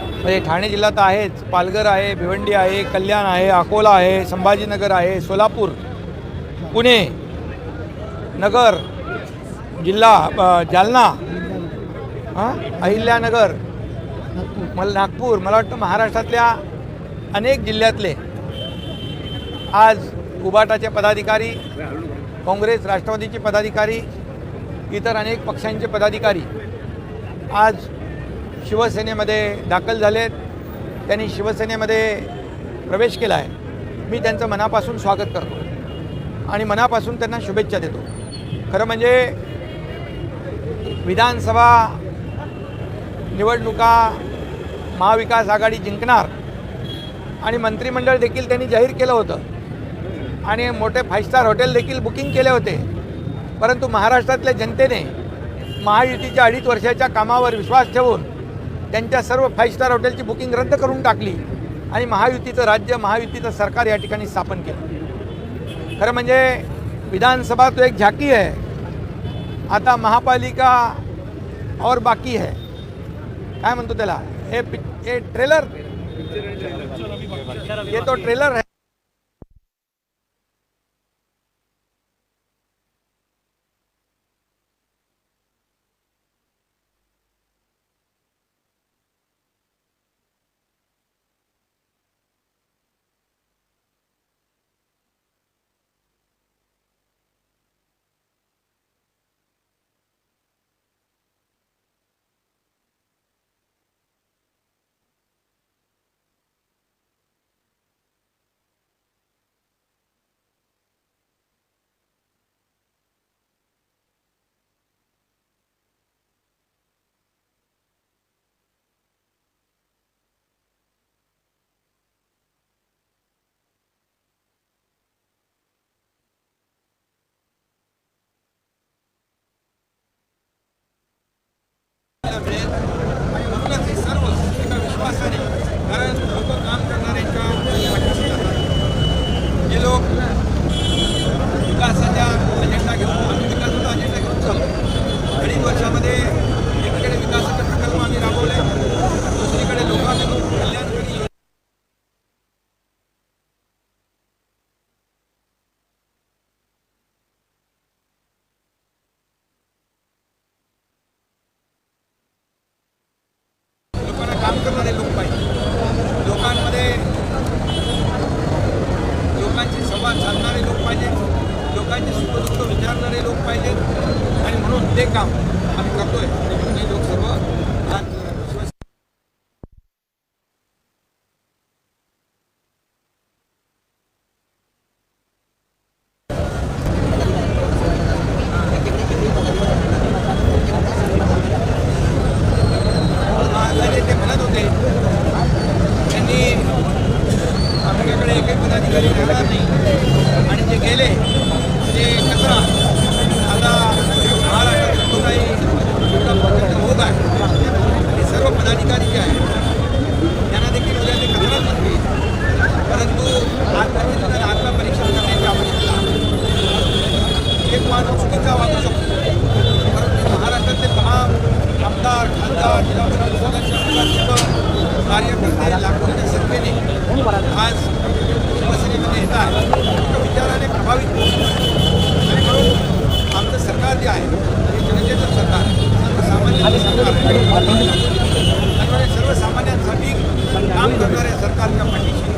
म्हणजे ठाणे जिल्हा तर आहेच. पालघर आहे भिवंडी आहे कल्याण आहे अकोला आहे संभाजीनगर आहे सोलापूर पुणे नगर जिल्हा जालना हां अहिल्यानगर मला नागपूर मला वाटतं महाराष्ट्रातल्या अनेक जिल्ह्यातले. आज उबाटाचे पदाधिकारी काँग्रेस राष्ट्रवादीचे पदाधिकारी इतर अनेक पक्षांचे पदाधिकारी आज शिवसेनेमध्ये दाखल झालेत. त्यांनी शिवसेनेमध्ये प्रवेश केला आहे मी त्यांचं मनापासून स्वागत करतो. आणि मनापासून त्यांना शुभेच्छा देतो. खरं म्हणजे विधानसभा निवडणुका महाविकास आघाडी जिंकणार आणि मंत्रिमंडळ देखील त्यांनी जाहीर केलं होतं. आणि मोठे फाईव्ह स्टार हॉटेल देखील बुकिंग केले होते. परंतु महाराष्ट्रातल्या जनतेने महायुतीच्या अडीच वर्षाच्या कामावर विश्वास ठेवून त्यांच्या सर्व फाईव्ह स्टार हॉटेलची बुकिंग रद्द करून टाकली आणि महायुतीचं राज्य महायुतीचं सरकार या ठिकाणी स्थापन केलं. खरं म्हणजे विधानसभा तो एक झाकी आहे. आता महापालिका और बाकी है. काय म्हणतो त्याला? हे पिक हे ट्रेलर ये तो ट्रेलर है म्हणूनच हे सर्व एका विश्वासाने कारण लोक काम करणाऱ्यांच्या पाठीशी असतात. जे लोक विकासाच्या अजेंडा घेऊन आम्ही विकासाचा अजेंडा घेऊन चाललो अडीच वर्षामध्ये एकीकडे विकासाचे प्रकल्प आम्ही राबवले दुसरीकडे लोकांना कल्याणकारी योजना लोकांना काम करणारे लोक पाहिजे लोकांमध्ये लोकांशी संवाद साधणारे लोक पाहिजेत लोकांचे सुखदुःख विचारणारे लोक पाहिजेत आणि म्हणून ते काम आम्ही करतोय. हे लोक सर्व आज शिवसेना महाराजांनी ते म्हणत होते त्यांनी आपल्याकडे एकही पदाधिकारी राहणार नाही आणि जे गेले ते कचरा आता महाराष्ट्रात जो काही छोटा प्रचंड भोग आहे ते सर्व पदाधिकारी जे आहेत त्यांना देखील उद्या ते कचराच नसतील परंतु आत्मचिंतन आत्मपरीक्षण करण्याची आवश्यकता आहे. एक माणूस चुकीचा वागू शकतो परंतु महाराष्ट्रातले तमाम आमदार खासदार जिल्हा परिषद सदस्य नगरसेवक कार्यकर्ते लाखोच्या संख्येने आज शिवसेनेमध्ये येत आहे एका विचाराने प्रभावित होऊन. आणि म्हणून आमचं सरकार जे आहे हे जनतेचं सरकार आहे सर्वसामान्यांचं सरकार आहे आणि म्हणून सर्वसामान्यांसाठी काम करणाऱ्या सरकारच्या पाठीशी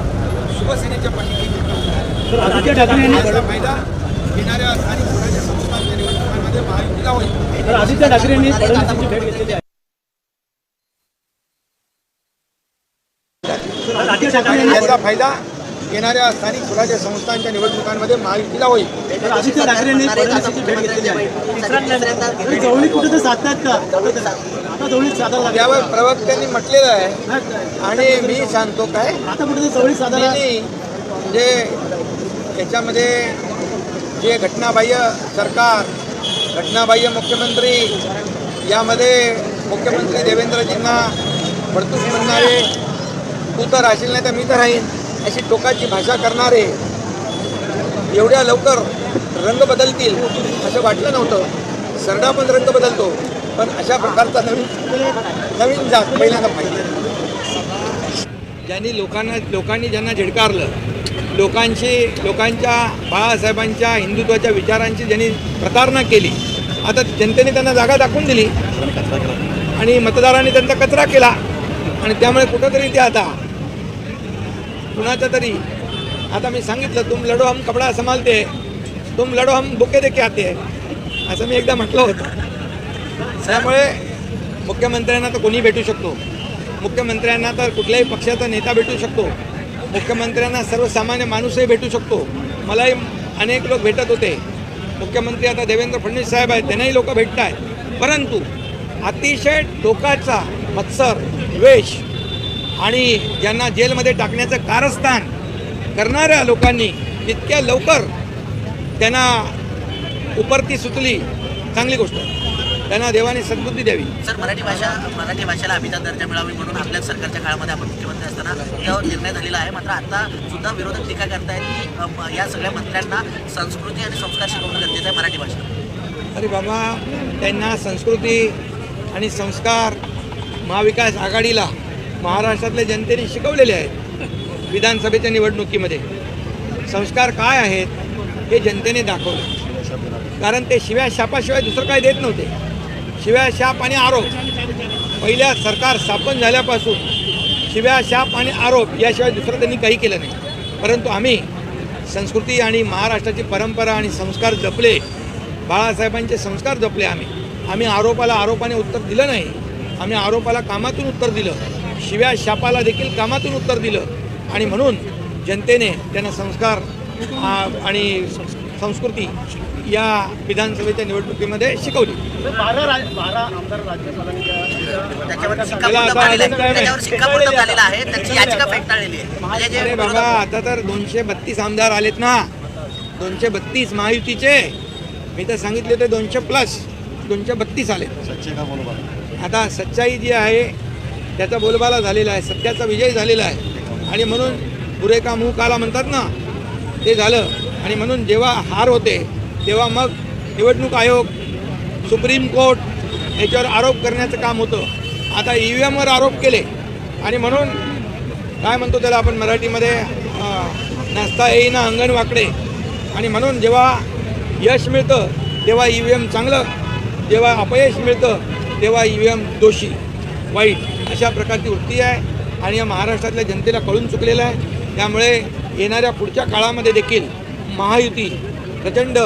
शिवसेनेच्या पाठीशी फायदा घेणाऱ्या स्थानिक स्वराज्य संस्थांच्या निवडणुकांमध्ये महायुतीला होईल. आदित्य ठाकरे यांनी फडणवीसांची भेट घेतलेली आहे. याचा फायदा येणाऱ्या स्थानिक स्वराज्य संस्थांच्या निवडणुकांमध्ये महायुतीला होईल. तर आदित्य ठाकरे यांनी फडणवीसांची भेट घेतलेली आहे. तर जवळी कुठे तर साधतात का? आता जवळी साधायला लागल्या त्यावर प्रवक्त्यांनी म्हटलेलं आहे. आणि मी सांगतो काय? आता कुठे तर जवळी साधायला नाही. म्हणजे याच्यामध्ये जे घटनाबाह्य सरकार घटनाबाह्य मुख्यमंत्री यामध्ये मुख्यमंत्री देवेंद्रजींना फडतूस म्हणणारे तू तर राहशील नाही तर मी तर राहीन. अशी टोकाची भाषा करणारे एवढ्या लवकर रंग बदलतील असं वाटलं नव्हतं. सरडा पण रंग बदलतो. पण अशा प्रकारचा नवीन नवीन जात पहिल्यांदा पाहिजे ज्यांनी लोकांना लोकांनी ज्यांना झिडकारलं लोकांशी लोकांच्या बाळासाहेबांच्या हिंदुत्वाच्या विचारांची ज्यांनी प्रतारणा केली आता जनतेने त्यांना जागा दाखवून दिली आणि मतदारांनी त्यांचा कचरा केला आणि त्यामुळे कुठंतरी ते आता कुणाचं तरी. आता मी सांगितलं तुम लढो हम कपडा संभालते तुम लढो हम बुके देखे आते असं मी एकदा म्हटलं होतं. त्यामुळे मुख्यमंत्र्यांना तर कोणी भेटू शकतो. मुख्यमंत्र्यांना तर कुठल्याही पक्षाचा नेता भेटू शकतो. मुख्यमंत्र्यांना सर्वसामान्य माणूसही भेटू शकतो. मलाही अनेक लोक भेटत होते. मुख्यमंत्री आता देवेंद्र फडणवीस साहेब आहेत त्यांनाही लोक भेटत आहेत परंतु अतिशय टोकाचा मत्सर द्वेष आणि ज्यांना जेलमध्ये टाकण्याचं कारस्थान करणाऱ्या लोकांनी तितक्या लवकर त्यांना उपरती सुचली. चांगली गोष्ट त्यांना देवाने सद्बुद्धी द्यावी. सर मराठी भाषा मराठी भाषेला अभिजात दर्जा मिळावी म्हणून आपल्या सरकारच्या काळामध्ये आपण मुख्यमंत्री असताना त्यावर निर्णय झालेला आहे. मात्र आता सुद्धा विरोधक टीका करतायत की या सगळ्या मंत्र्यांना संस्कृती आणि संस्कार शिकवणं गरजेचं आहे मराठी भाषा अरे बाबा त्यांना संस्कृती आणि संस्कार महाविकास आघाडीला महाराष्ट्रातल्या जनतेने शिकवलेले आहेत विधानसभेच्या निवडणुकीमध्ये. संस्कार काय आहेत हे जनतेने दाखवलं. कारण ते शिव्या शापाशिवाय दुसरं काय देत नव्हते. शिव्या शाप आणि आरोप. पहिल्या सरकार स्थापन झाल्यापासून शिव्या शाप आणि आरोप याशिवाय दुसरं त्यांनी काही केलं नाही. परंतु आम्ही संस्कृती आणि महाराष्ट्राची परंपरा आणि संस्कार जपले. बाळासाहेबांचे संस्कार जपले आम्ही. आम्ही आरोपाला आरोपाने उत्तर दिलं नाही. आम्ही आरोपाला कामातून उत्तर दिलं. शिव्या शापाला देखील कामातून उत्तर दिलं. आणि म्हणून जनतेने त्यांना संस्कार आणि संस्कृती या विधानसभेच्या निवडणुकीमध्ये शिकवली. म्हणजे अरे बाबा विरोधक- आता तर दोनशे बत्तीस आमदार आलेत ना. दोनशे बत्तीस महायुतीचे. मी तर सांगितले होते दोनशे प्लस. दोनशे बत्तीस आलेत. आता सच्चाई जी आहे त्याचा बोलबाला झालेला आहे सत्याचा विजय झालेला आहे. आणि म्हणून पुरे का मुंह काला म्हणतात ना ते झालं. आणि म्हणून जेव्हा हार होते तेव्हा मग निवडणूक आयोग सुप्रीम कोर्ट याच्यावर आरोप करण्याचं काम होतं. आता ई व्ही एमवर आरोप केले. आणि म्हणून काय म्हणतो त्याला आपण मराठीमध्ये? अं, नाचता येईना अंगण वाकडे. आणि म्हणून जेव्हा यश मिळतं तेव्हा ई व्ही एम चांगलं. जेव्हा अपयश मिळतं तेव्हा ई व्ही एम दोषी. वाईट अशा प्रकारची वृत्ती आहे आणि या महाराष्ट्रातल्या जनतेला कळून चुकलेलं आहे. त्यामुळे येणाऱ्या पुढच्या काळामध्ये देखील महायुती प्रचंड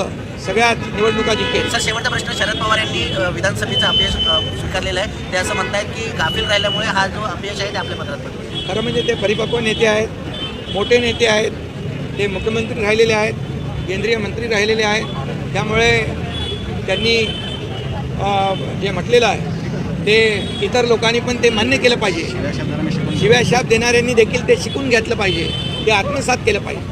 सगळ्यात निवडणुका जिंकेल. सर शेवटचा प्रश्न शरद पवार यांनी विधानसभेचं अपयश स्वीकारलेलं आहे. ते असं म्हणतायत की गाफील राहिल्यामुळे हा जो अपयश आहे ते आपल्या पत्रात खरं म्हणजे ते परिपक्व नेते आहेत मोठे नेते आहेत ते मुख्यमंत्री राहिलेले आहेत केंद्रीय मंत्री राहिलेले आहेत. त्यामुळे त्यांनी जे म्हटलेलं आहे ते इतर लोकांनी पण ते मान्य केलं पाहिजे. शिव्या शाप देणाऱ्यांनी देखील ते शिकून घेतलं पाहिजे. ते आत्मसात केलं पाहिजे.